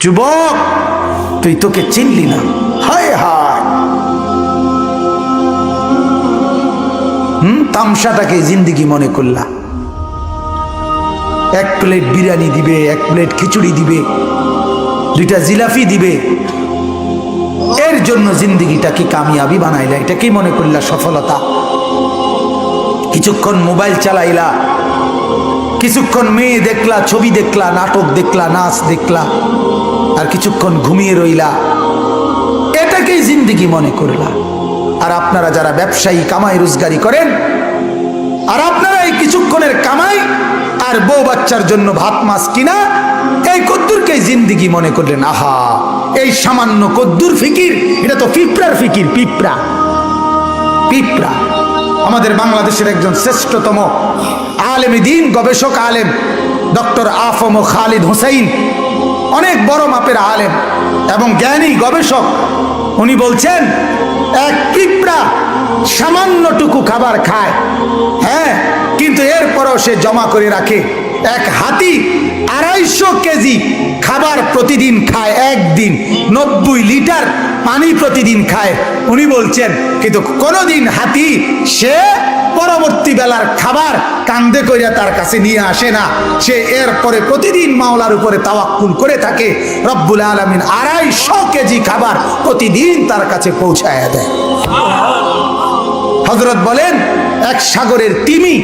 যুবক, তুই তোকে চিনলি না। হায় হায়। তামসাটাকে জিন্দিগি মনে করলা। এক প্লেট বিরিয়ানি দিবে, এক প্লেট খিচুড়ি দিবে, দুইটা জিলাফি দিবে। এর জন্য জিন্দিগিটাকে কামিয়াবি বানাইলা। এটা কি মনে করলা সফলতা। কিছুক্ষণ মোবাইল চালাইলা। কিছুক্ষণ মেয়ে দেখলা, ছবি দেখলা, নাটক দেখলা, নাচ দেখলা। আর কিছুক্ষণ ঘুমিয়ে রইলা। এটাকেই জিন্দিগি মনে করলা। আর আপনারা যারা ব্যবসায়ী, কামাই, রোজগারি করেন, আর আপনারা এই কিছুক্ষণের কামাই আর বউ বাচ্চার জন্য ভাত, মাছ কিনা, এই কদ্দুরকে জিন্দিগি মনে করলেন। আহা, এই সামান্য কদ্দুর ফিকির, এটা তো পিঁপড়ার ফিকির, পিঁপড়া। পিঁপড়া। আমাদের বাংলাদেশের একজন শ্রেষ্ঠতম আলেম দিন গবেষক আলেম ডক্টর আফম খালিদ হোসাইন অনেক বড় মাপের আলেম এবং জ্ঞানী গবেষক। উনি বলছেন, এক পিঁপড়া সামান্যটুকু খাবার খায়। হ্যাঁ কিন্তু এরপরও সে জমা করে রাখে। এক হাতি আড়াইশো কেজি খাবার প্রতিদিন খায় একদিন। নব্বই লিটার পানি প্রতিদিন খায়। উনি বলছেন, কিন্তু কোনোদিন হাতি সে পরবর্তী বেলার খাবার কান্দে কইরা তার কাছে নিয়ে আসে না। সে এরপরে প্রতিদিন মাওলার উপরে তাওয়াক্কুল করে থাকে। রব্বুল আলমিন আড়াইশো কেজি খাবার প্রতিদিন তার কাছে পৌঁছায় দেয়। হজরত বলেন, এক সাগরের তিমি,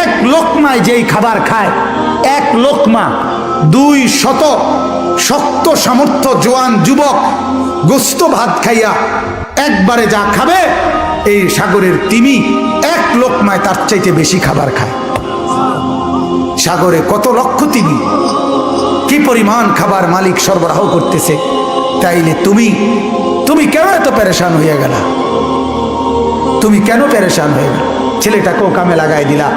এক লোকমায় যেই খাবার খায়, এক লোকমা, দুই শত শক্ত সামর্থ্য জোয়ান যুবক গোস্ত ভাত খাইয়া একবারে যা খাবে এই সাগরের তিমি এক লোকমায় তার চাইতে বেশি খাবার খায়। সাগরে কত লক্ষ তিমি? কি পরিমাণ খাবার মালিক সরবরাহ করতেছে? তাইলে তুমি তুমি কেন এত পেরেশান হইয়া গেলা? তুমি কেন পেরেশান হয়ে গেল? ছেলেটাকেও কামে লাগাই দিলা,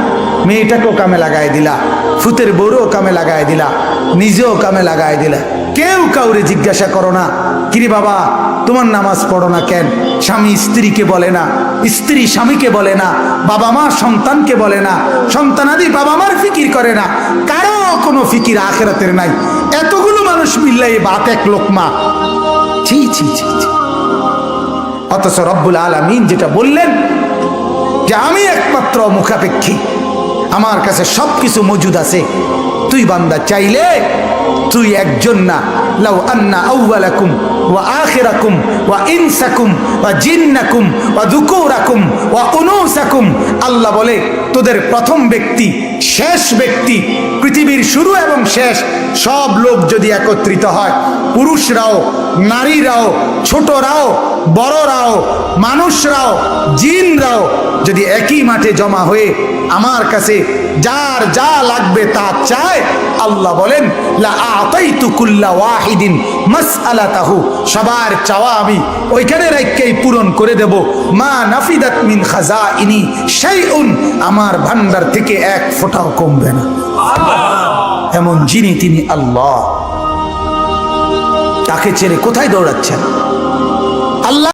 মেয়েটাকেও কামে লাগাই দিলা, ফুতের বউরেও কামে লাগাই দিলা, নিজেও কামে লাগাই দিলা। কেউ কাউরে জিজ্ঞাসা করো না, কিরে বাবা তোমার নামাজ পড়ো না কেন? স্বামী স্ত্রীকে বলে না, স্ত্রী স্বামীকে বলে না, বাবা মা সন্তানকে বলে না, সন্তানাদি বাবা মার ফিকির করে না। কারও কোনো ফিকির আখেরাতের নাই। এতগুলো মানুষ মিল্লাই বাত এক লোকমা ছি ছি ছি ছি। অথচ রব্বুল আলমিন যেটা বললেন যে আমি একমাত্র মুখাপেক্ষী। আমার কাছে সব কিছু মজুদ আছে। তুই বান্দা চাইলে তুই একজন না। লাউ আন্না আউ্বালাকুম ওয়া আখিরাকুম ওয়া ইনসাকুম ওয়া জিন্নাকুম ওয়া দুকুরাকুম ওয়া উনুসাকুম। আল্লাহ বলে, তোদের প্রথম ব্যক্তি, শেষ ব্যক্তি, পৃথিবীর শুরু এবং শেষ, সব লোক যদি একত্রিত হয়, পুরুষরাও, নারীরাও, ছোটরাও বড়রাও মানুষরাও জিনরাও যদি একই মাঠে জমা হয়ে আমার কাছে যার যা লাগবে তা চায় আল্লাহ বলেন ওয়াহিদিন মাসআলাতাহু। সবার চাওয়া আমি ওইখানে রাইকেই পূরণ করে দেব। মা নাফিদাত মিন খাজাইনি শাইউন আমার ভান্ডার থেকে এক ফোঁটাও কমবে না। এমন যিনি তিনি আল্লাহ। তাকে ছেড়ে কোথায় দৌড়াচ্ছেন? আল্লাহ